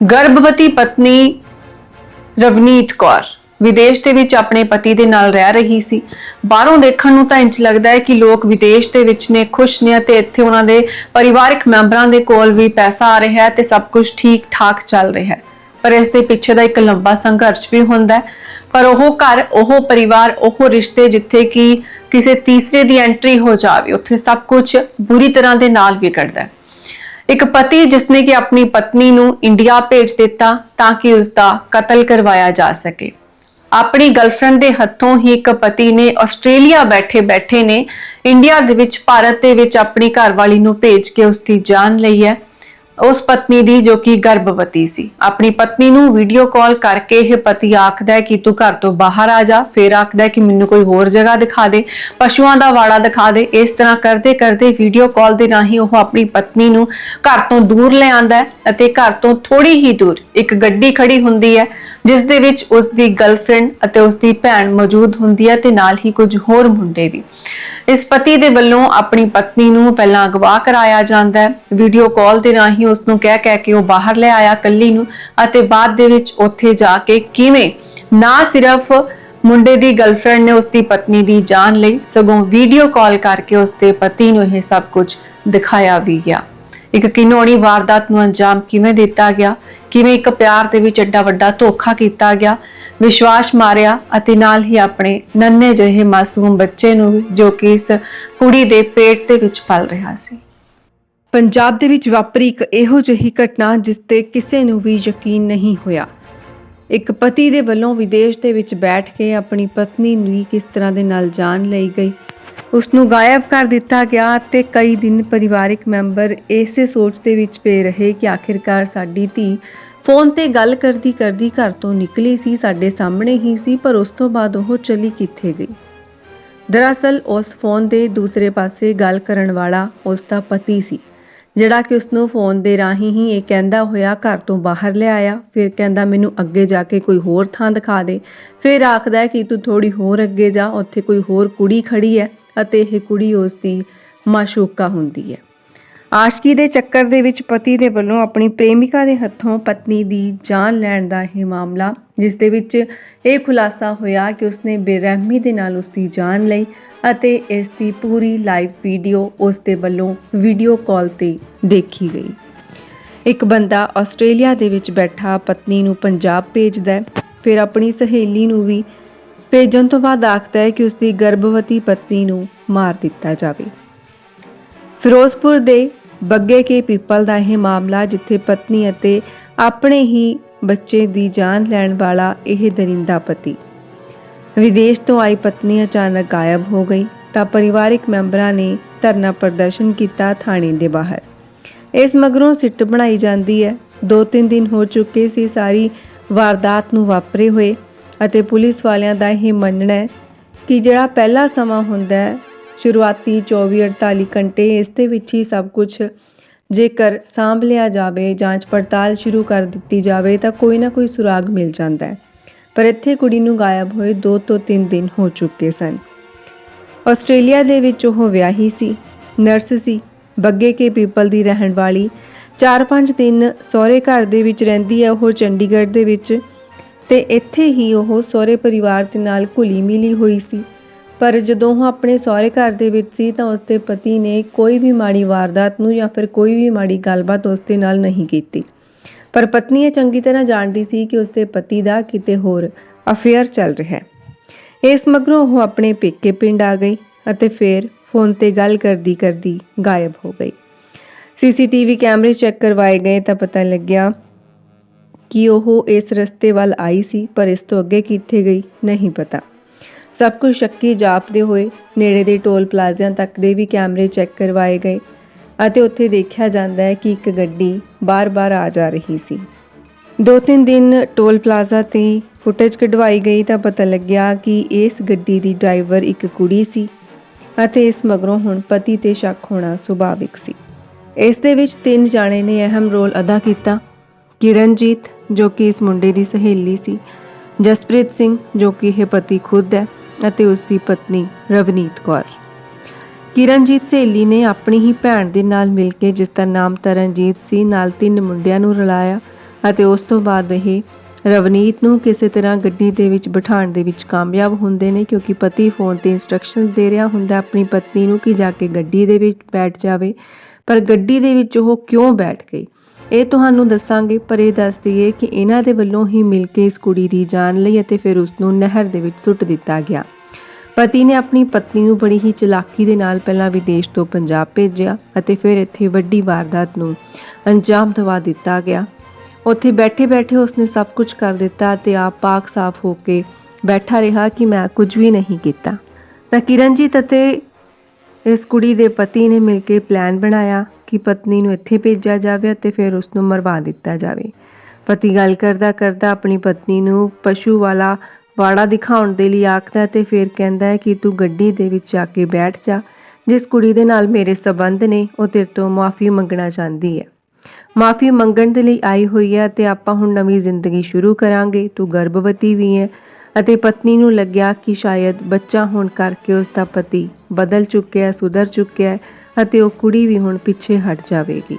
ਗਰਭਵਤੀ ਪਤਨੀ ਰਵਨੀਤ ਕੌਰ ਵਿਦੇਸ਼ ਦੇ ਵਿੱਚ ਆਪਣੇ ਪਤੀ ਦੇ ਨਾਲ ਰਹਿ ਰਹੀ ਸੀ। ਬਾਹਰੋਂ ਦੇਖਣ ਨੂੰ ਤਾਂ ਇੰਜ ਲੱਗਦਾ ਹੈ ਕਿ ਲੋਕ ਵਿਦੇਸ਼ ਦੇ ਵਿੱਚ ਨੇ, ਖੁਸ਼ ਨੇ ਤੇ ਇੱਥੇ ਉਹਨਾਂ ਦੇ ਪਰਿਵਾਰਕ ਮੈਂਬਰਾਂ ਦੇ ਕੋਲ ਵੀ ਪੈਸਾ ਆ ਰਿਹਾ ਹੈ ਤੇ ਸਭ ਕੁਝ ਠੀਕ ਠਾਕ ਚੱਲ ਰਿਹਾ ਹੈ। ਪਰ ਇਸ ਦੇ ਪਿੱਛੇ ਦਾ ਇੱਕ ਲੰਬਾ ਸੰਘਰਸ਼ ਵੀ ਹੁੰਦਾ ਹੈ। ਪਰ ਉਹ ਘਰ, ਉਹ ਪਰਿਵਾਰ, ਉਹ ਰਿਸ਼ਤੇ ਜਿੱਥੇ ਕਿ ਕਿਸੇ ਤੀਸਰੇ ਦੀ ਐਂਟਰੀ ਹੋ ਜਾਵੇ, ਉੱਥੇ ਸਭ ਕੁਝ ਬੁਰੀ ਤਰ੍ਹਾਂ ਦੇ ਨਾਲ ਵਿਗੜਦਾ ਹੈ। ਇੱਕ ਪਤੀ ਜਿਸਨੇ ਕਿ ਆਪਣੀ ਪਤਨੀ ਨੂੰ ਇੰਡੀਆ ਭੇਜ ਦਿੱਤਾ ਤਾਂ ਕਿ ਉਸ ਦਾ ਕਤਲ ਕਰਵਾਇਆ ਜਾ ਸਕੇ। ਆਪਣੀ ਗਰਲਫ੍ਰੈਂਡ ਦੇ ਹੱਥੋਂ ਹੀ ਇੱਕ ਪਤੀ ਨੇ ਆਸਟ੍ਰੇਲੀਆ ਬੈਠੇ ਬੈਠੇ ਨੇ ਇੰਡੀਆ ਦੇ ਵਿੱਚ, ਭਾਰਤ ਦੇ ਵਿੱਚ ਆਪਣੀ ਘਰਵਾਲੀ ਨੂੰ ਭੇਜ ਕੇ ਉਸ ਦੀ ਜਾਨ ਲਈ ਹੈ। ਉਸ ਪਤਨੀ ਦੀ ਜੋ ਕਿ ਗਰਭਵਤੀ ਸੀ। ਆਪਣੀ ਪਤਨੀ ਨੂੰ ਵੀਡੀਓ ਕਾਲ ਕਰਕੇ ਇਹ ਪਤੀ ਆਖਦਾ ਹੈ ਕਿ ਤੂੰ ਘਰ ਤੋਂ ਬਾਹਰ ਆ ਜਾ, ਫਿਰ ਆਖਦਾ ਹੈ ਕਿ ਮੈਨੂੰ ਕੋਈ ਹੋਰ ਜਗ੍ਹਾ ਦਿਖਾ ਦੇ, ਪਸ਼ੂਆਂ ਦਾ ਵਾੜਾ ਦਿਖਾ ਦੇ। ਇਸ ਤਰ੍ਹਾਂ ਕਰਦੇ ਕਰਦੇ ਵੀਡੀਓ ਕਾਲ ਦੇ ਰਾਹੀਂ ਉਹ ਆਪਣੀ ਪਤਨੀ ਨੂੰ ਘਰ ਤੋਂ ਦੂਰ ਲੈ ਆਂਦਾ ਹੈ ਅਤੇ ਘਰ ਤੋਂ ਥੋੜੀ ਹੀ ਦੂਰ ਇੱਕ ਗੱਡੀ ਖੜੀ ਹੁੰਦੀ ਹੈ। ਜਿਸ ਦੇ ਵਿੱਚ ਉਸ ਦੀ ਗਰਲਫ੍ਰੈਂਡ ਅਤੇ ਉਸ ਦੀ ਭੈਣ ਮੌਜੂਦ ਹੁੰਦੀ ਹੈ ਤੇ ਨਾਲ ਹੀ ਕੁਝ ਹੋਰ ਮੁੰਡੇ ਵੀ। ਇਸ ਪਤੀ ਦੇ ਵੱਲੋਂ ਆਪਣੀ ਪਤਨੀ ਨੂੰ ਪਹਿਲਾਂ ਅਗਵਾ ਕਰਾਇਆ ਜਾਂਦਾ ਹੈ। ਵੀਡੀਓ ਕਾਲ ਦੇ ਰਾਹੀਂ ਉਸ ਨੂੰ ਕਹਿ ਕਹਿ ਕੇ ਉਹ ਬਾਹਰ ਲੈ ਆਇਆ ਕੱਲੀ ਨੂੰ ਅਤੇ ਬਾਅਦ ਦੇ ਵਿੱਚ ਉੱਥੇ ਜਾ ਕੇ ਕਿਵੇਂ ਨਾ ਸਿਰਫ ਮੁੰਡੇ ਦੀ ਗਰਲਫ੍ਰੈਂਡ ਨੇ ਉਸ ਦੀ ਪਤਨੀ ਦੀ ਜਾਨ ਲਈ, ਸਗੋਂ ਵੀਡੀਓ ਕਾਲ ਕਰਕੇ ਉਸ ਦੇ ਪਤੀ ਨੂੰ ਇਹ ਸਭ ਕੁਝ ਦਿਖਾਇਆ ਵੀ ਗਿਆ। ਇੱਕ ਕਿਨੋਣੀ ਵਾਰਦਾਤ ਨੂੰ ਅੰਜਾਮ ਕਿਵੇਂ ਦਿੱਤਾ ਗਿਆ? ਕਿਵੇਂ ਇੱਕ ਪਿਆਰ ਦੇ ਵਿੱਚ ਐਡਾ ਵੱਡਾ ਧੋਖਾ ਕੀਤਾ ਗਿਆ, ਵਿਸ਼ਵਾਸ ਮਾਰਿਆ ਅਤੇ ਨਾਲ ਹੀ ਆਪਣੇ ਨੰਨੇ ਜਿਹੇ ਮਾਸੂਮ ਬੱਚੇ ਨੂੰ ਜੋ ਕਿ ਇਸ ਕੁੜੀ ਦੇ ਪੇਟ ਦੇ ਵਿੱਚ ਪਲ ਰਿਹਾ ਸੀ। ਪੰਜਾਬ ਦੇ ਵਿੱਚ ਵਾਪਰੀ ਇੱਕ ਇਹੋ ਜਿਹੀ ਘਟਨਾ ਜਿਸ ਤੇ ਕਿਸੇ ਨੂੰ ਵੀ ਯਕੀਨ ਨਹੀਂ ਹੋਇਆ। ਇੱਕ ਪਤੀ ਦੇ ਵੱਲੋਂ ਵਿਦੇਸ਼ ਦੇ ਵਿੱਚ ਬੈਠ ਕੇ ਆਪਣੀ ਪਤਨੀ ਨੂੰ ਕਿਸ ਤਰ੍ਹਾਂ ਦੇ ਨਾਲ ਜਾਨ ਲਈ ਗਈ ਉਸ ਨੂੰ ਗਾਇਬ ਕਰ ਦਿੱਤਾ ਗਿਆ ਤੇ ਕਈ ਦਿਨ ਪਰਿਵਾਰਕ ਮੈਂਬਰ ਇਸੇ ਸੋਚ ਦੇ ਵਿੱਚ ਪਏ ਰਹੇ ਕਿ ਆਖਿਰਕਾਰ ਸਾਡੀ ਧੀ ਫੋਨ ਤੇ ਗੱਲ ਕਰਦੀ ਕਰਦੀ ਘਰ ਤੋਂ ਨਿਕਲੀ ਸੀ, ਸਾਡੇ ਸਾਹਮਣੇ ਹੀ ਸੀ, ਪਰ ਉਸ ਤੋਂ ਬਾਅਦ ਉਹ ਚਲੀ ਕਿੱਥੇ ਗਈ? ਦਰਅਸਲ ਉਸ ਫੋਨ ਦੇ ਦੂਸਰੇ ਪਾਸੇ ਗੱਲ ਕਰਨ ਵਾਲਾ ਉਸ ਦਾ ਪਤੀ ਸੀ। ਜਿਹੜਾ ਕਿ ਉਸ ਨੂੰ ਫੋਨ ਦੇ ਰਾਹੀਂ ਹੀ ਇਹ ਕਹਿੰਦਾ ਹੋਇਆ, ਘਰ ਤੋਂ ਬਾਹਰ ਲਿਆਇਆ ਫਿਰ ਕਹਿੰਦਾ, ਮੈਨੂੰ ਅੱਗੇ ਜਾ ਕੇ ਕੋਈ ਹੋਰ ਥਾਂ ਦਿਖਾ ਦੇ। ਫਿਰ ਆਖਦਾ ਕਿ, ਤੂੰ ਥੋੜੀ ਹੋਰ ਅੱਗੇ ਜਾ। ਉੱਥੇ ਕੋਈ ਹੋਰ ਕੁੜੀ ਖੜੀ ਹੈ ਅਤੇ ਇਹ ਕੁੜੀ ਉਸ ਦੀ ਮਾਸ਼ੂਕਾ ਹੁੰਦੀ ਹੈ। ਆਸ਼ਕੀ ਦੇ ਚੱਕਰ ਦੇ ਵਿੱਚ ਪਤੀ ਦੇ ਵੱਲੋਂ ਆਪਣੀ ਪ੍ਰੇਮਿਕਾ ਦੇ ਹੱਥੋਂ ਪਤਨੀ ਦੀ ਜਾਨ ਲੈਣ ਦਾ ਇਹ ਮਾਮਲਾ, ਜਿਸ ਦੇ ਵਿੱਚ ਇਹ ਖੁਲਾਸਾ ਹੋਇਆ ਕਿ ਉਸਨੇ ਬੇਰਹਿਮੀ ਦੇ ਨਾਲ ਉਸ ਦੀ ਜਾਨ ਲਈ ਅਤੇ ਇਸ ਦੀ ਪੂਰੀ ਲਾਈਵ ਵੀਡੀਓ ਉਸ ਦੇ ਵੱਲੋਂ ਵੀਡੀਓ ਕਾਲ ਤੇ ਦੇਖੀ ਗਈ। ਇੱਕ ਬੰਦਾ ਆਸਟ੍ਰੇਲੀਆ ਦੇ ਵਿੱਚ ਬੈਠਾ, ਪਤਨੀ ਨੂੰ ਪੰਜਾਬ ਭੇਜਦਾ ਹੈ, ਫਿਰ ਆਪਣੀ ਸਹੇਲੀ ਨੂੰ ਵੀ ਭੇਜਣ ਤੋਂ ਬਾਅਦ ਆਖਦਾ ਹੈ ਕਿ ਉਸ ਦੀ ਗਰਭਵਤੀ ਪਤਨੀ ਨੂੰ ਮਾਰ ਦਿੱਤਾ ਜਾਵੇ। ਫਿਰੋਜ਼ਪੁਰ ਦੇ ਬੱਗੇ ਕੇ ਪੀਪਲ ਦਾ ਇਹ ਮਾਮਲਾ ਜਿੱਥੇ ਪਤਨੀ ਅਤੇ ਆਪਣੇ ਹੀ ਬੱਚੇ ਦੀ ਜਾਨ ਲੈਣ ਵਾਲਾ ਇਹ ਦਰਿੰਦਾ ਪਤੀ। ਵਿਦੇਸ਼ ਤੋਂ ਆਈ ਪਤਨੀ ਅਚਾਨਕ ਗਾਇਬ ਹੋ ਗਈ ਤਾਂ ਪਰਿਵਾਰਿਕ ਮੈਂਬਰਾਂ ਨੇ ਧਰਨਾ ਪ੍ਰਦਰਸ਼ਨ ਕੀਤਾ ਥਾਣੇ ਦੇ ਬਾਹਰ। ਇਸ ਮਗਰੋਂ ਸਿੱਟ ਬਣਾਈ ਜਾਂਦੀ ਹੈ। ਦੋ ਤਿੰਨ ਦਿਨ ਹੋ ਚੁੱਕੇ ਸੀ ਸਾਰੀ ਵਾਰਦਾਤ ਨੂੰ ਵਾਪਰੇ ਹੋਏ ਅਤੇ ਪੁਲਿਸ ਵਾਲਿਆਂ ਦਾ ਇਹ ਮੰਨਣਾ ਹੈ ਕਿ ਜਿਹੜਾ ਪਹਿਲਾ ਸਮਾਂ ਹੁੰਦਾ ਹੈ ਸ਼ੁਰੂਆਤੀ 24-48 ਘੰਟੇ ਇਸ ਦੇ ਵਿੱਚ ਹੀ ਸਭ ਕੁਝ ਜੇਕਰ ਸਾਂਭ ਲਿਆ ਜਾਵੇ, ਜਾਂਚ ਪੜਤਾਲ ਸ਼ੁਰੂ ਕਰ ਦਿੱਤੀ ਜਾਵੇ ਤਾਂ ਕੋਈ ਨਾ ਕੋਈ ਸੁਰਾਗ ਮਿਲ ਜਾਂਦਾ ਹੈ। ਪਰ ਇੱਥੇ ਕੁੜੀ ਨੂੰ ਗਾਇਬ ਹੋਏ 2 ਤੋਂ 3 ਦਿਨ ਹੋ ਚੁੱਕੇ ਸਨ। ਆਸਟ੍ਰੇਲੀਆ ਦੇ ਵਿੱਚ ਉਹ ਵਿਆਹੀ ਸੀ, ਨਰਸ ਸੀ, ਬੱਗੇ ਕੇ ਪੀਪਲ ਦੀ ਰਹਿਣ ਵਾਲੀ। 4-5 ਦਿਨ ਸਹੁਰੇ ਘਰ ਦੇ ਵਿੱਚ ਰਹਿੰਦੀ ਹੈ ਉਹ ਚੰਡੀਗੜ੍ਹ ਦੇ ਵਿੱਚ ਤੇ ਇੱਥੇ ਹੀ ਉਹ ਸਹੁਰੇ ਪਰਿਵਾਰ ਦੇ ਨਾਲ ਘੁਲੀ ਮਿਲੀ ਹੋਈ ਸੀ। ਪਰ ਜਦੋਂ ਉਹ ਆਪਣੇ ਸਹੁਰੇ ਘਰ ਦੇ ਵਿੱਚ ਸੀ ਤਾਂ ਉਸਦੇ ਪਤੀ ਨੇ ਕੋਈ ਵੀ ਮਾੜੀ ਵਾਰਦਾਤ ਨੂੰ ਜਾਂ ਫਿਰ ਕੋਈ ਵੀ ਮਾੜੀ ਗੱਲਬਾਤ ਉਸ ਦੇ ਨਾਲ ਨਹੀਂ ਕੀਤੀ। ਪਰ ਪਤਨੀ ਇਹ ਚੰਗੀ ਤਰ੍ਹਾਂ ਜਾਣਦੀ ਸੀ ਕਿ ਉਸਦੇ ਪਤੀ ਦਾ ਕਿਤੇ ਹੋਰ ਅਫੇਅਰ ਚੱਲ ਰਿਹਾ ਹੈ। ਇਸ ਮਗਰੋਂ ਉਹ ਆਪਣੇ ਪੇਕੇ ਪਿੰਡ ਆ ਗਈ ਅਤੇ ਫਿਰ ਫੋਨ ਤੇ ਗੱਲ ਕਰਦੀ ਕਰਦੀ ਗਾਇਬ ਹੋ ਗਈ। ਸੀਸੀਟੀਵੀ ਕੈਮਰੇ ਚੈੱਕ ਕਰਵਾਏ ਗਏ ਤਾਂ ਪਤਾ ਲੱਗਿਆ ਕਿ ਉਹ ਇਸ ਰਸਤੇ ਵੱਲ ਆਈ ਸੀ, ਪਰ ਇਸ ਤੋਂ ਅੱਗੇ ਕਿੱਥੇ ਗਈ ਨਹੀਂ ਪਤਾ। ਸਭ ਕੁਝ ਸ਼ੱਕੀ ਜਾਪਦੇ ਹੋਏ ਨੇੜੇ ਦੇ ਟੋਲ ਪਲਾਜ਼ਿਆਂ ਤੱਕ ਦੇ ਵੀ ਕੈਮਰੇ ਚੈੱਕ ਕਰਵਾਏ ਗਏ ਅਤੇ ਉੱਥੇ ਦੇਖਿਆ ਜਾਂਦਾ ਹੈ ਕਿ ਇੱਕ ਗੱਡੀ ਬਾਰ-ਬਾਰ ਆ ਜਾ ਰਹੀ ਸੀ। ਦੋ ਤਿੰਨ ਦਿਨ ਟੋਲ ਪਲਾਜ਼ਾ ਤੇ ਫੁਟੇਜ ਕਢਵਾਈ ਗਈ ਤਾਂ ਪਤਾ ਲੱਗਿਆ ਕਿ ਇਸ ਗੱਡੀ ਦੀ ਡਰਾਈਵਰ ਇੱਕ ਕੁੜੀ ਸੀ ਅਤੇ ਇਸ ਮਗਰੋਂ ਹੁਣ ਪਤੀ ਤੇ ਸ਼ੱਕ ਹੋਣਾ ਸੁਭਾਵਿਕ ਸੀ। ਇਸ ਦੇ ਵਿੱਚ ਤਿੰਨ ਜਾਣੇ ਨੇ ਅਹਿਮ ਰੋਲ ਅਦਾ ਕੀਤਾ, ਕਿਰਨਜੀਤ ਜੋ ਕਿ ਇਸ ਮੁੰਡੇ ਦੀ ਸਹੇਲੀ ਸੀ, ਜਸਪ੍ਰੀਤ ਸਿੰਘ ਜੋ ਕਿ ਇਹ ਪਤੀ ਖੁਦ ਹੈ ਅਤੇ ਉਸ ਦੀ ਪਤਨੀ ਰਵਨੀਤ ਕੌਰ। ਕਿਰਨਜੀਤ ਸਹੇਲੀ ਨੇ ਆਪਣੀ ਹੀ ਭੈਣ ਦੇ ਨਾਲ ਮਿਲ ਕੇ ਜਿਸ ਦਾ ਨਾਮ ਤਰਨਜੀਤ ਸੀ, ਨਾਲ ਤਿੰਨ ਮੁੰਡਿਆਂ ਨੂੰ ਰਲਾਇਆ ਅਤੇ ਉਸ ਤੋਂ ਬਾਅਦ ਇਹ ਰਵਨੀਤ ਨੂੰ ਕਿਸੇ ਤਰ੍ਹਾਂ ਗੱਡੀ ਦੇ ਵਿੱਚ ਬਿਠਾਉਣ ਦੇ ਵਿੱਚ ਕਾਮਯਾਬ ਹੁੰਦੇ ਨੇ, ਕਿਉਂਕਿ ਪਤੀ ਫੋਨ ਤੇ ਇਨਸਟਰਕਸ਼ਨਸ ਦੇ ਰਿਹਾ ਹੁੰਦਾ ਆਪਣੀ ਪਤਨੀ ਨੂੰ ਕਿ ਜਾ ਕੇ ਗੱਡੀ ਦੇ ਵਿੱਚ ਬੈਠ ਜਾਵੇ। ਪਰ ਗੱਡੀ ਦੇ ਵਿੱਚ ਉਹ ਕਿਉਂ ਬੈਠ ਗਈ? ਇਹ ਤੁਹਾਨੂੰ ਦੱਸਾਂਗੇ, ਪਰ ਇਹ ਦੱਸ ਦਈਏ ਕਿ ਇਹਨਾਂ ਦੇ ਵੱਲੋਂ ਹੀ ਮਿਲ ਕੇ ਇਸ ਕੁੜੀ ਦੀ ਜਾਨ ਲਈ ਅਤੇ ਫਿਰ ਉਸ ਨੂੰ ਨਹਿਰ ਦੇ ਵਿੱਚ ਸੁੱਟ ਦਿੱਤਾ ਗਿਆ। ਪਤੀ ਨੇ ਆਪਣੀ ਪਤਨੀ ਨੂੰ ਬੜੀ ਹੀ ਚਲਾਕੀ ਦੇ ਨਾਲ ਪਹਿਲਾਂ ਵਿਦੇਸ਼ ਤੋਂ ਪੰਜਾਬ ਭੇਜਿਆ ਅਤੇ ਫਿਰ ਇੱਥੇ ਵੱਡੀ ਵਾਰਦਾਤ ਨੂੰ ਅੰਜਾਮ ਦਵਾ ਦਿੱਤਾ ਗਿਆ। ਉੱਥੇ ਬੈਠੇ-ਬੈਠੇ ਉਸਨੇ ਸਭ ਕੁਝ ਕਰ ਦਿੱਤਾ ਤੇ ਆਪ ਪਾਕ ਸਾਫ਼ ਹੋ ਕੇ ਬੈਠਾ ਰਿਹਾ ਕਿ ਮੈਂ ਕੁਝ ਵੀ ਨਹੀਂ ਕੀਤਾ। ਤਾਂ ਕਿਰਨਜੀਤ ਅਤੇ ਇਸ ਕੁੜੀ ਦੇ ਪਤੀ ਨੇ ਮਿਲ ਕੇ ਪਲਾਨ ਬਣਾਇਆ। ਕਿ ਪਤਨੀ ਨੂੰ ਇੱਥੇ ਭੇਜਿਆ ਜਾਵੇ ਅਤੇ ਫਿਰ ਉਸ ਨੂੰ ਮਰਵਾ ਦਿੱਤਾ ਜਾਵੇ। ਪਤੀ ਗੱਲ ਕਰਦਾ ਕਰਦਾ ਆਪਣੀ ਪਤਨੀ ਨੂੰ ਪਸ਼ੂ ਵਾਲਾ ਵਾੜਾ ਦਿਖਾਉਣ ਦੇ ਲਈ ਆਖਦਾ ਹੈ ਤੇ ਫਿਰ ਕਹਿੰਦਾ ਹੈ ਕਿ ਤੂੰ ਗੱਡੀ ਦੇ ਵਿੱਚ ਜਾ ਕੇ ਬੈਠ ਜਾ। ਜਿਸ ਕੁੜੀ ਦੇ ਨਾਲ ਮੇਰੇ ਸਬੰਧ ਨੇ, ਉਹ ਤੇਰੇ ਤੋਂ ਮਾਫੀ ਮੰਗਣਾ ਚਾਹੁੰਦੀ ਹੈ। ਮਾਫੀ ਮੰਗਣ ਦੇ ਲਈ ਆਈ ਹੋਈ ਹੈ ਤੇ ਆਪਾਂ ਹੁਣ ਨਵੀਂ ਜ਼ਿੰਦਗੀ ਸ਼ੁਰੂ ਕਰਾਂਗੇ। ਤੂੰ ਗਰਭਵਤੀ ਵੀ ਹੈ ਅਤੇ ਪਤਨੀ ਨੂੰ ਲੱਗਿਆ ਕਿ ਸ਼ਾਇਦ ਬੱਚਾ ਹੋਣ ਕਰਕੇ ਉਸ ਦਾ ਪਤੀ ਬਦਲ ਚੁੱਕਿਆ, ਸੁਧਰ ਚੁੱਕਿਆ ਹੈ। ਅਤੇ ਉਹ ਕੁੜੀ ਵੀ ਹੁਣ ਪਿੱਛੇ ਹਟ ਜਾਵੇਗੀ।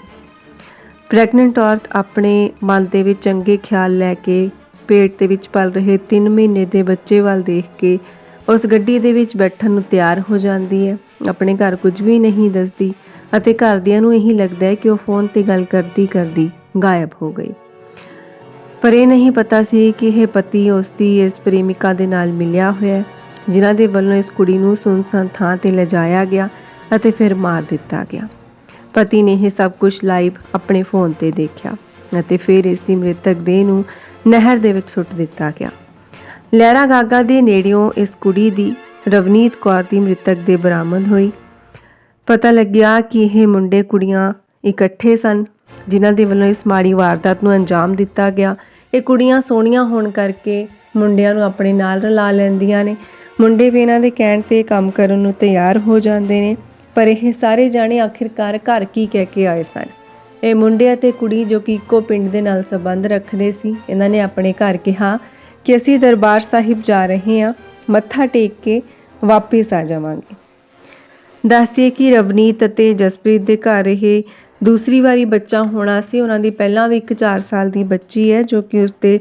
ਪ੍ਰੈਗਨੈਂਟ ਔਰਤ ਆਪਣੇ ਮਨ ਦੇ ਵਿੱਚ ਚੰਗੇ ਖਿਆਲ ਲੈ ਕੇ ਪੇਟ ਦੇ ਵਿੱਚ ਪਲ ਰਹੇ 3 ਮਹੀਨੇ ਦੇ ਬੱਚੇ ਵੱਲ ਦੇਖ ਕੇ ਉਸ ਗੱਡੀ ਦੇ ਵਿੱਚ ਬੈਠਣ ਨੂੰ ਤਿਆਰ ਹੋ ਜਾਂਦੀ ਹੈ। ਆਪਣੇ ਘਰ ਕੁਝ ਵੀ ਨਹੀਂ ਦੱਸਦੀ ਅਤੇ ਘਰਦਿਆਂ ਨੂੰ ਇਹੀ ਲੱਗਦਾ ਹੈ ਕਿ ਉਹ ਫੋਨ ਤੇ ਗੱਲ ਕਰਦੀ ਕਰਦੀ ਗਾਇਬ ਹੋ ਗਈ। ਪਰ ਇਹ ਨਹੀਂ ਪਤਾ ਸੀ ਕਿ ਇਹ ਪਤੀ ਉਸ ਦੀ ਇਸ ਪ੍ਰੇਮਿਕਾ ਦੇ ਨਾਲ ਮਿਲਿਆ ਹੋਇਆ ਹੈ, ਜਿਨ੍ਹਾਂ ਦੇ ਵੱਲੋਂ ਇਸ ਕੁੜੀ ਨੂੰ ਸੁਨਸਾਨ ਥਾਂ ਤੇ ਲਿਜਾਇਆ ਗਿਆ ਅਤੇ ਫਿਰ ਮਾਰ ਦਿੱਤਾ ਗਿਆ। ਪਤੀ ਨੇ ਇਹ ਸਭ ਕੁਝ ਲਾਈਵ ਆਪਣੇ ਫੋਨ ਤੇ ਦੇਖਿਆ ਅਤੇ ਫਿਰ ਇਸ ਦੀ ਮ੍ਰਿਤਕ ਦੇਹ ਨੂੰ ਨਹਿਰ ਦੇ ਵਿੱਚ ਸੁੱਟ ਦਿੱਤਾ ਗਿਆ। ਲਹਿਰਾ ਗਾਗਾ ਦੇ ਨੇੜਿਓਂ ਇਸ ਕੁੜੀ ਦੀ ਰਵਨੀਤ ਕੌਰ ਦੀ ਮ੍ਰਿਤਕ ਦੇ ਬਰਾਮਦ ਹੋਈ। ਪਤਾ ਲੱਗਿਆ ਕਿ ਇਹ ਮੁੰਡੇ ਕੁੜੀਆਂ ਇਕੱਠੇ ਸਨ, ਜਿਨ੍ਹਾਂ ਦੇ ਵੱਲੋਂ ਇਸ ਮਾੜੀ ਵਾਰਦਾਤ ਨੂੰ ਅੰਜਾਮ ਦਿੱਤਾ ਗਿਆ। ਇਹ ਕੁੜੀਆਂ ਸੋਹਣੀਆਂ ਹੋਣ ਕਰਕੇ ਮੁੰਡਿਆਂ ਨੂੰ ਆਪਣੇ ਨਾਲ ਰਲਾ ਲੈਂਦੀਆਂ ਨੇ। ਮੁੰਡੇ ਵੀ ਇਹਨਾਂ ਦੇ ਕਹਿਣ ਤੇ ਕੰਮ ਕਰਨ ਨੂੰ ਤਿਆਰ ਹੋ ਜਾਂਦੇ ਨੇ। ਪਰ ਇਹ ਸਾਰੇ ਜਾਣੇ ਆਖਿਰਕਾਰ ਘਰ ਕੀ ਕਹਿ ਕੇ ਆਏ ਸਨ? ਇਹ ਮੁੰਡੇ ਅਤੇ ਕੁੜੀ ਜੋ ਕਿ ਇੱਕੋ ਪਿੰਡ ਦੇ ਨਾਲ ਸੰਬੰਧ ਰੱਖਦੇ ਸੀ, ਇਹਨਾਂ ਨੇ ਆਪਣੇ ਘਰ ਕਿਹਾ ਕਿ ਅਸੀਂ ਦਰਬਾਰ ਸਾਹਿਬ ਜਾ ਰਹੇ ਹਾਂ, ਮੱਥਾ ਟੇਕ ਕੇ ਵਾਪਸ ਆ ਜਾਵਾਂਗੇ। ਦੱਸਦੀਏ ਕਿ ਰਵਨੀਤ ਅਤੇ ਜਸਪ੍ਰੀਤ ਦੇ ਘਰ ਇਹ ਦੂਸਰੀ ਵਾਰੀ ਬੱਚਾ ਹੋਣਾ ਸੀ। ਉਹਨਾਂ ਦੀ ਪਹਿਲਾਂ ਵੀ ਇੱਕ 4 ਸਾਲ ਦੀ ਬੱਚੀ ਹੈ, ਜੋ ਕਿ ਉਸਦੇ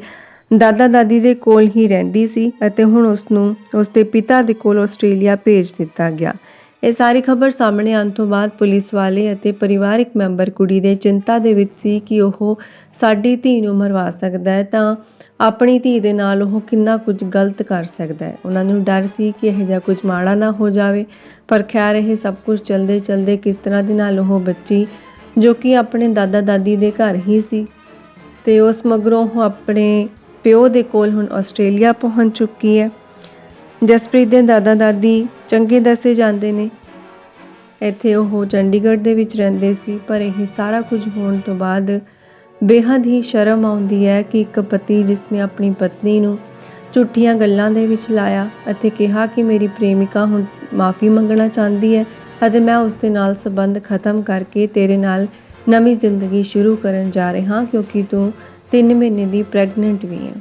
ਦਾਦਾ ਦਾਦੀ ਦੇ ਕੋਲ ਹੀ ਰਹਿੰਦੀ ਸੀ ਅਤੇ ਹੁਣ ਉਸ ਨੂੰ ਉਸਦੇ ਪਿਤਾ ਦੇ ਕੋਲ ਆਸਟ੍ਰੇਲੀਆ ਭੇਜ ਦਿੱਤਾ ਗਿਆ। ਇਹ ਸਾਰੀ ਖਬਰ ਸਾਹਮਣੇ ਆਉਣ ਤੋਂ ਬਾਅਦ ਪੁਲਿਸ ਵਾਲੇ ਅਤੇ ਪਰਿਵਾਰਕ ਮੈਂਬਰ ਕੁੜੀ ਦੇ ਚਿੰਤਾ ਦੇ ਵਿੱਚ ਸੀ ਕਿ ਉਹ ਸਾਡੀ ਧੀ ਨੂੰ ਮਰਵਾ ਸਕਦਾ ਹੈ, ਤਾਂ ਆਪਣੀ ਧੀ ਦੇ ਨਾਲ ਉਹ ਕਿੰਨਾ ਕੁਝ ਗਲਤ ਕਰ ਸਕਦਾ ਹੈ। ਉਹਨਾਂ ਨੂੰ ਡਰ ਸੀ ਕਿ ਇਹ ਜਿਹਾ ਕੁਝ ਮਾੜਾ ਨਾ ਹੋ ਜਾਵੇ, ਪਰ ਖੈਰ ਇਹ ਸਭ ਕੁਝ ਚਲਦੇ ਚਲਦੇ ਕਿਸ ਤਰ੍ਹਾਂ ਦੇ ਨਾਲ ਉਹ ਬੱਚੀ, ਜੋ ਕਿ ਆਪਣੇ ਦਾਦਾ ਦਾਦੀ ਦੇ ਘਰ ਹੀ ਸੀ ਤੇ ਉਸ ਮਗਰੋਂ ਉਹ ਆਪਣੇ ਪਿਓ ਦੇ ਕੋਲ ਹੁਣ ਆਸਟ੍ਰੇਲੀਆ ਪਹੁੰਚ ਚੁੱਕੀ ਹੈ। ਜਸਪ੍ਰੀਤ ਦੇ ਦਾਦਾ ਦਾਦੀ ਚੰਗੇ ਦੱਸੇ ਜਾਂਦੇ ਨੇ। ਇੱਥੇ ਉਹ ਚੰਡੀਗੜ੍ਹ ਦੇ ਵਿੱਚ ਰਹਿੰਦੇ ਸੀ, ਪਰ ਇਹ ਸਾਰਾ ਕੁਝ ਹੋਣ ਤੋਂ ਬਾਅਦ ਬੇਹੱਦ ਹੀ ਸ਼ਰਮ ਆਉਂਦੀ ਹੈ ਕਿ ਇੱਕ ਪਤੀ ਜਿਸ ਨੇ ਆਪਣੀ ਪਤਨੀ ਨੂੰ ਝੂਠੀਆਂ ਗੱਲਾਂ ਦੇ ਵਿੱਚ ਲਾਇਆ ਅਤੇ ਕਿਹਾ ਕਿ ਮੇਰੀ ਪ੍ਰੇਮਿਕਾ ਹੁਣ ਮਾਫੀ ਮੰਗਣਾ ਚਾਹੁੰਦੀ ਹੈ ਅਤੇ ਮੈਂ ਉਸ ਦੇ ਨਾਲ ਸੰਬੰਧ ਖਤਮ ਕਰਕੇ ਤੇਰੇ ਨਾਲ ਨਵੀਂ ਜ਼ਿੰਦਗੀ ਸ਼ੁਰੂ ਕਰਨ ਜਾ ਰਿਹਾ ਕਿਉਂਕਿ ਤੂੰ 3 ਮਹੀਨੇ ਦੀ ਪ੍ਰੈਗਨੈਂਟ ਵੀ ਹੈ।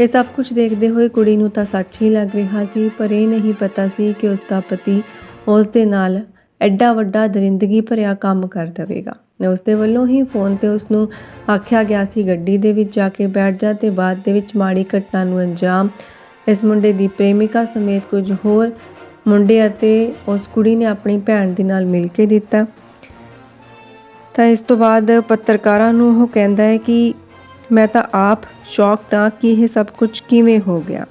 ਇਹ ਸਭ ਕੁਝ ਦੇਖਦੇ ਹੋਏ ਕੁੜੀ ਨੂੰ ਤਾਂ ਸੱਚ ਹੀ ਲੱਗ ਰਿਹਾ ਸੀ, ਪਰ ਇਹ ਨਹੀਂ ਪਤਾ ਸੀ ਕਿ ਉਸ ਦਾ ਪਤੀ ਉਸ ਦੇ ਨਾਲ ਐਡਾ ਵੱਡਾ ਦਰਿੰਦਗੀ ਭਰਿਆ ਕੰਮ ਕਰ ਦੇਵੇਗਾ। ਨੇ ਉਸ ਦੇ ਵੱਲੋਂ ਹੀ ਫੋਨ ਤੇ ਉਸ ਨੂੰ ਆਖਿਆ ਗਿਆ ਸੀ, ਗੱਡੀ ਦੇ ਵਿੱਚ ਜਾ ਕੇ ਬੈਠ ਜਾ ਤੇ ਬਾਅਦ ਦੇ ਵਿੱਚ ਮਾੜੀ ਘਟਨਾ ਨੂੰ ਅੰਜਾਮ। ਇਸ ਮੁੰਡੇ ਦੀ ਪ੍ਰੇਮਿਕਾ ਸਮੇਤ ਕੁਝ ਹੋਰ ਮੁੰਡੇ ਅਤੇ ਉਸ ਕੁੜੀ ਨੇ ਆਪਣੀ ਭੈਣ ਦੇ ਨਾਲ ਮਿਲ ਕੇ ਦਿੱਤਾ। ਤਾਂ ਇਸ ਤੋਂ ਬਾਅਦ ਪੱਤਰਕਾਰਾਂ ਨੂੰ ਉਹ ਕਹਿੰਦਾ ਹੈ ਕਿ ਮੈਂ ਤਾਂ ਆਪ ਸ਼ੌਕ ਹਾਂ ਕਿ ਇਹ ਸਭ ਕੁਝ ਕਿਵੇਂ ਹੋ ਗਿਆ।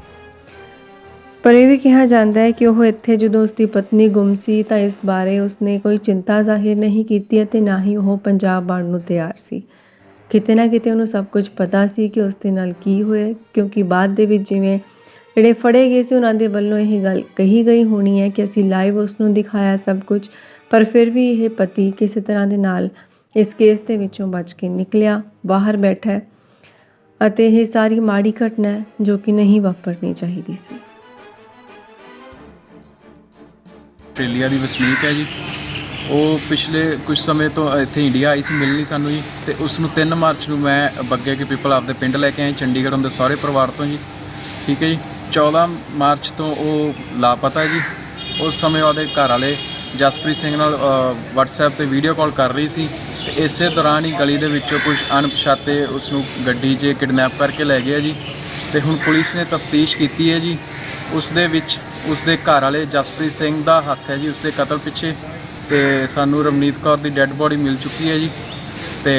ਪਰ ਇਹ ਵੀ ਕਿਹਾ ਜਾਂਦਾ ਹੈ ਕਿ ਉਹ ਇੱਥੇ ਜਦੋਂ ਉਸਦੀ ਪਤਨੀ ਗੁੰਮ ਸੀ ਤਾਂ ਇਸ ਬਾਰੇ ਉਸਨੇ ਕੋਈ ਚਿੰਤਾ ਜ਼ਾਹਿਰ ਨਹੀਂ ਕੀਤੀ ਅਤੇ ਨਾ ਹੀ ਉਹ ਪੰਜਾਬ ਆਉਣ ਨੂੰ ਤਿਆਰ ਸੀ। ਕਿਤੇ ਨਾ ਕਿਤੇ ਉਹਨੂੰ ਸਭ ਕੁਝ ਪਤਾ ਸੀ ਕਿ ਉਸ ਦੇ ਨਾਲ ਕੀ ਹੋਇਆ, ਕਿਉਂਕਿ ਬਾਅਦ ਦੇ ਵਿੱਚ ਜਿਵੇਂ ਜਿਹੜੇ ਫੜੇ ਗਏ ਸੀ, ਉਹਨਾਂ ਦੇ ਵੱਲੋਂ ਇਹ ਗੱਲ ਕਹੀ ਗਈ ਹੋਣੀ ਹੈ ਕਿ ਅਸੀਂ ਲਾਈਵ ਉਸ ਨੂੰ ਦਿਖਾਇਆ ਸਭ ਕੁਝ, ਪਰ ਫਿਰ ਵੀ ਇਹ ਪਤੀ ਕਿਸੇ ਤਰ੍ਹਾਂ ਦੇ ਨਾਲ ਇਸ ਕੇਸ ਦੇ ਵਿੱਚੋਂ ਬਚ ਕੇ ਨਿਕਲਿਆ, ਬਾਹਰ ਬੈਠਾ ਹੈ। ਅਤੇ ਇਹ ਸਾਰੀ ਮਾੜੀ ਘਟਨਾ ਹੈ ਜੋ ਕਿ ਨਹੀਂ ਵਾਪਰਨੀ ਚਾਹੀਦੀ ਸੀ। ਆਸਟ੍ਰੇਲੀਆ ਦੀ ਵਸਨੀਕ ਹੈ ਜੀ। ਉਹ ਪਿਛਲੇ ਕੁਝ ਸਮੇਂ ਤੋਂ ਇੱਥੇ ਇੰਡੀਆ ਆਈ ਸੀ ਮਿਲਣੀ ਸਾਨੂੰ ਜੀ। ਤੇ ਉਸ ਨੂੰ 3 ਮਾਰਚ ਨੂੰ ਮੈਂ ਬੱਗੇ ਕੇ ਪੀਪਲ ਆਪਦੇ ਪਿੰਡ ਲੈ ਕੇ ਆਏ ਚੰਡੀਗੜ੍ਹ ਉਹਦੇ ਸਹੁਰੇ ਪਰਿਵਾਰ ਤੋਂ ਜੀ। ਠੀਕ ਹੈ ਜੀ। 14 ਮਾਰਚ ਤੋਂ ਉਹ ਲਾਪਤਾ ਹੈ ਜੀ। ਉਸ ਸਮੇਂ ਉਹਦੇ ਘਰ ਵਾਲੇ ਜਸਪ੍ਰੀਤ ਸਿੰਘ ਨਾਲ ਅ, WhatsApp ਤੇ ਵੀਡੀਓ ਕਾਲ ਕਰ ਰਹੀ ਸੀ। ਤੇ ਇਸੇ ਦੌਰਾਨ ਹੀ ਗਲੀ ਦੇ ਵਿੱਚੋਂ ਕੁਝ ਅਣਪਛਾਤੇ ਉਸ ਨੂੰ ਗੱਡੀ 'ਚ ਕਿਡਨੈਪ ਕਰਕੇ ਲੈ ਗਏ ਆ ਜੀ ਤੇ ਹੁਣ ਪੁਲਿਸ ਨੇ ਤਫਤੀਸ਼ ਕੀਤੀ ਹੈ ਜੀ। ਉਸ ਦੇ ਵਿੱਚ ਉਸ ਦੇ ਘਰ ਵਾਲੇ ਜਸਪ੍ਰੀਤ ਸਿੰਘ ਦਾ ਹੱਥ ਹੈ ਜੀ ਉਸ ਦੇ ਕਤਲ ਪਿੱਛੇ ਤੇ ਸਾਨੂੰ ਰਵਨੀਤ ਕੌਰ ਦੀ ਡੈੱਡ ਬੋਡੀ ਮਿਲ ਚੁੱਕੀ ਹੈ ਜੀ ਤੇ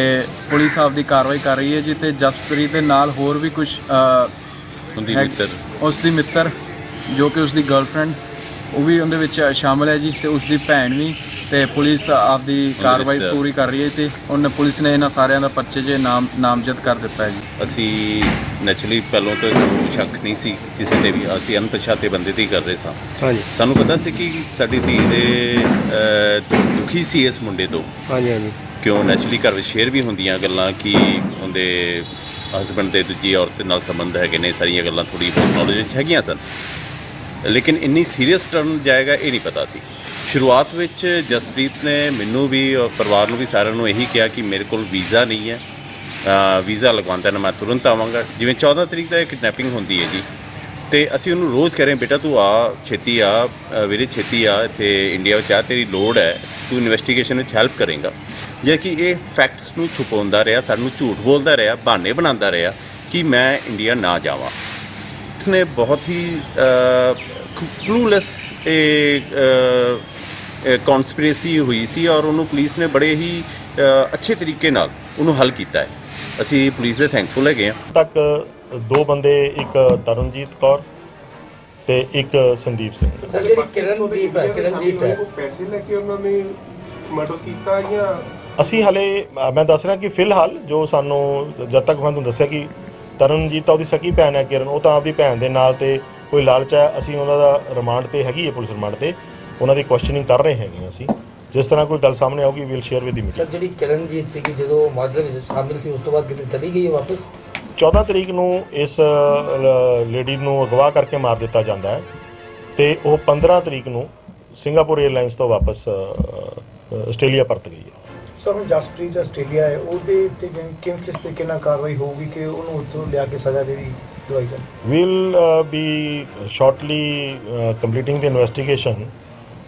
ਪੁਲਿਸ ਆਪਦੀ ਕਾਰਵਾਈ ਕਰ ਰਹੀ ਹੈ ਜੀ ਤੇ ਜਸਪ੍ਰੀਤ ਦੇ ਨਾਲ ਹੋਰ ਵੀ ਕੁਝ ਹੁੰਦੀ ਹੈ- ਮਿੱਤਰ। ਉਸ ਦੀ ਮਿੱਤਰ ਜੋ ਕਿ ਉਸ ਦੀ ਗਰਲਫ੍ਰੈਂਡ ਉਹ ਵੀ ਉਹਦੇ ਵਿੱਚ ਸ਼ਾਮਲ ਹੈ ਜੀ ਤੇ ਉਸ ਦੀ ਭੈਣ ਵੀ ਤੇ ਪੁਲਿਸ ਆਪਦੀ ਕਾਰਵਾਈ। ਪੂਰੀ ਕਰ ਰਹੀ ਹੈ ਤੇ ਉਹਨੇ ਪੁਲਿਸ ਨੇ ਇਹਨਾਂ ਸਾਰਿਆਂ ਦਾ ਪਰਚੇ 'ਚ ਨਾਮ ਨਾਮਜ਼ਦ ਕਰ ਦਿੱਤਾ ਹੈ ਜੀ। ਅਸੀਂ ਨੈਚੁਰਲੀ ਪਹਿਲਾਂ ਤਾਂ ਸਾਨੂੰ ਸ਼ੱਕ ਨਹੀਂ ਸੀ ਕਿਸੇ ਤੇ ਵੀ। ਅਸੀਂ ਅਣਪਛਾਤੇ ਬੰਦੇ ਤੇ ਹੀ ਕਰ ਰਹੇ ਸਾਂ। ਹਾਂਜੀ। ਸਾਨੂੰ ਪਤਾ ਸੀ ਕਿ ਸਾਡੀ ਧੀ ਦੇ ਅਹ, ਦੁ- ਦੁਖੀ ਸੀ ਇਸ ਮੁੰਡੇ ਤੋਂ। ਹਾਂਜੀ ਹਾਂਜੀ। ਕਿਉਂ ਨੈਚੁਰਲੀ ਘਰ ਵਿੱਚ ਸ਼ੇਅਰ ਵੀ ਹੁੰਦੀਆਂ ਗੱਲਾਂ ਕਿ ਉਹਦੇ ਹਸਬੰਡ ਦੇ ਦੂਜੀ ਔਰਤ ਨਾਲ ਸੰਬੰਧ ਹੈਗੇ ਨੇ ਸਾਰੀਆਂ ਗੱਲਾਂ ਥੋੜੀ ਬਹੁਤ ਨੌਲੇਜ ਵਿੱਚ ਹੈਗੀਆਂ ਸਨ। ਲੇਕਿਨ ਇੰਨੀ ਸੀਰੀਅਸ ਟਰਨ ਜਾਏਗਾ ਇਹ ਨਹੀਂ ਪਤਾ ਸੀ। ਸ਼ੁਰੂਆਤ ਵਿੱਚ ਜਸਪ੍ਰੀਤ ਨੇ ਮੈਨੂੰ ਵੀ ਔਰ ਪਰਿਵਾਰ ਨੂੰ ਵੀ ਸਾਰਿਆਂ ਨੂੰ ਇਹੀ ਕਿਹਾ ਕਿ ਮੇਰੇ ਕੋਲ ਵੀਜ਼ਾ ਨਹੀਂ ਹੈ। ਅ, ਵੀਜ਼ਾ ਲਗਵਾਉਂਦਾ ਨਾ ਮੈਂ ਤੁਰੰਤ ਆਵਾਂਗਾ। ਜਿਵੇਂ 14 ਤਰੀਕ ਦਾ ਇਹ ਕਿਡਨੈਪਿੰਗ ਹੁੰਦੀ ਹੈ ਜੀ। ਤੇ ਅਸੀਂ ਉਹਨੂੰ ਰੋਜ਼ ਕਹਿ ਰਹੇ ਹਾਂ, ਬੇਟਾ ਤੂੰ ਆ ਛੇਤੀ ਆ ਅ, ਵੀਰੇ ਛੇਤੀ ਆ ਇੱਥੇ ਇੰਡੀਆ ਵਿੱਚ ਆ ਤੇਰੀ ਲੋੜ ਹੈ। ਤੂੰ ਇਨਵੈਸਟੀਗੇਸ਼ਨ ਵਿੱਚ ਹੈਲਪ ਕਰੇਗਾ। ਜੇ ਕਿ ਇਹ ਫੈਕਟਸ ਨੂੰ ਛੁਪਾਉਂਦਾ ਰਿਹਾ ਸਾਨੂੰ ਝੂਠ ਬੋਲਦਾ ਰਿਹਾ ਬਹਾਨੇ ਬਣਾਉਂਦਾ ਰਿਹਾ ਕਿ ਮੈਂ ਇੰਡੀਆ ਨਾ ਜਾਵਾਂ। ਇਸਨੇ ਬਹੁਤ ਹੀ ਕਲੂਲੈਸ ਇਹ ਕਨਸਪੀਰੇਸੀ ਹੋਈ ਸੀ ਔਰ ਉਹਨੂੰ ਪੁਲਿਸ ਨੇ ਬੜੇ ਹੀ ਅੱਛੇ ਤਰੀਕੇ ਨਾਲ ਉਹਨੂੰ ਹੱਲ ਕੀਤਾ ਹੈ। ਅਸੀਂ ਪੁਲਿਸ ਦੇ ਥੈਂਕਫੁਲ ਹੈਗੇ ਹਾਂ। ਤੱਕ ਦੋ ਬੰਦੇ ਇੱਕ ਤਰਨਜੀਤ ਕੌਰ ਤੇ ਇੱਕ ਸੰਦੀਪ ਸਿੰਘ। ਸਰ ਜਿਹੜੀ ਕਿਰਨਦੀਪ ਹੈ ਕਿਰਨਜੀਤ ਹੈ। ਪੈਸੇ ਲੈ ਕੇ ਉਹਨਾਂ ਨੇ ਮਰਡਰ ਕੀਤਾ ਜਾਂ ਅਸੀਂ ਹਲੇ ਮੈਂ ਦੱਸ ਰਿਹਾ ਕਿ ਫਿਲਹਾਲ ਜੋ ਸਾਨੂੰ ਜਦ ਤੱਕ ਮੈਂ ਤੁਹਾਨੂੰ ਦੱਸਿਆ ਕਿ ਤਰਨਜੀਤ ਤਾਂ ਉਹਦੀ ਸਕੀ ਭੈਣ ਹੈ ਕਿਰਨ ਉਹ ਤਾਂ ਆਪਦੀ ਭੈਣ ਦੇ ਨਾਲ ਤੇ ਕੋਈ ਲਾਲਚ ਹੈ। ਅਸੀਂ ਉਹਨਾਂ ਦਾ ਰਿਮਾਂਡ ਤੇ ਹੈਗੀ ਹੈ ਪੁਲਿਸ ਰਿਮਾਂਡ ਤੇ। ਉਹਨਾਂ ਦੀ ਕੁਐਸਚਨਿੰਗ ਕਰ ਰਹੇ ਹੈਗੇ ਅਸੀਂ। ਜਿਸ ਤਰ੍ਹਾਂ ਕੋਈ ਗੱਲ ਸਾਹਮਣੇ ਆਊਗੀ we'll share with the sir ਜਿਹੜੀ ਕਿਰਨਜੀਤ ਸੀਗੀ ਜਦੋਂ ਮਰਡਰ ਵਿੱਚ ਸ਼ਾਮਿਲ ਸੀ ਉਸ ਤੋਂ ਬਾਅਦ ਕਿਤੇ ਚਲੀ ਗਈ ਹੈ ਵਾਪਸ? 14 ਤਰੀਕ ਨੂੰ ਇਸ ਲੇਡੀ ਨੂੰ ਅਗਵਾ ਕਰਕੇ ਮਾਰ ਦਿੱਤਾ ਜਾਂਦਾ ਹੈ ਤੇ ਉਹ 15 ਤਰੀਕ ਨੂੰ ਸਿੰਗਾਪੁਰ 에ਅਰਲਾਈਨਸ ਤੋਂ ਵਾਪਸ ਆਸਟ੍ਰੇਲੀਆ ਪਰਤ ਗਈ ਹੈ। ਸਰ ਹੁਣ ਜਸਪ੍ਰੀਤ ਆਸਟ੍ਰੇਲੀਆ ਹੈ ਉਹਦੇ ਤੇ ਕਿਵੇਂ ਕਿਸ ਤਰੀਕੇ ਨਾਲ ਕਾਰਵਾਈ ਹੋਊਗੀ ਕਿ ਉਹਨੂੰ ਉੱਥੋਂ ਲਿਆ ਕੇ ਸਜ਼ਾ ਜਿਹੜੀ ਦਵਾਈ ਜਾਵੇ? Be shortly uh, completing the investigation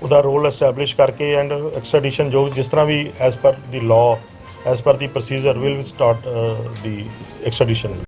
ਉਹਦਾ ਰੋਲ ਐਸਟੈਬਲਿਸ਼ ਕਰਕੇ ਐਂਡ ਐਕਸਟ੍ਰੈਡੀਸ਼ਨ ਜੋ ਜਿਸ ਤਰ੍ਹਾਂ ਵੀ as per the law as per the procedure will start the extradition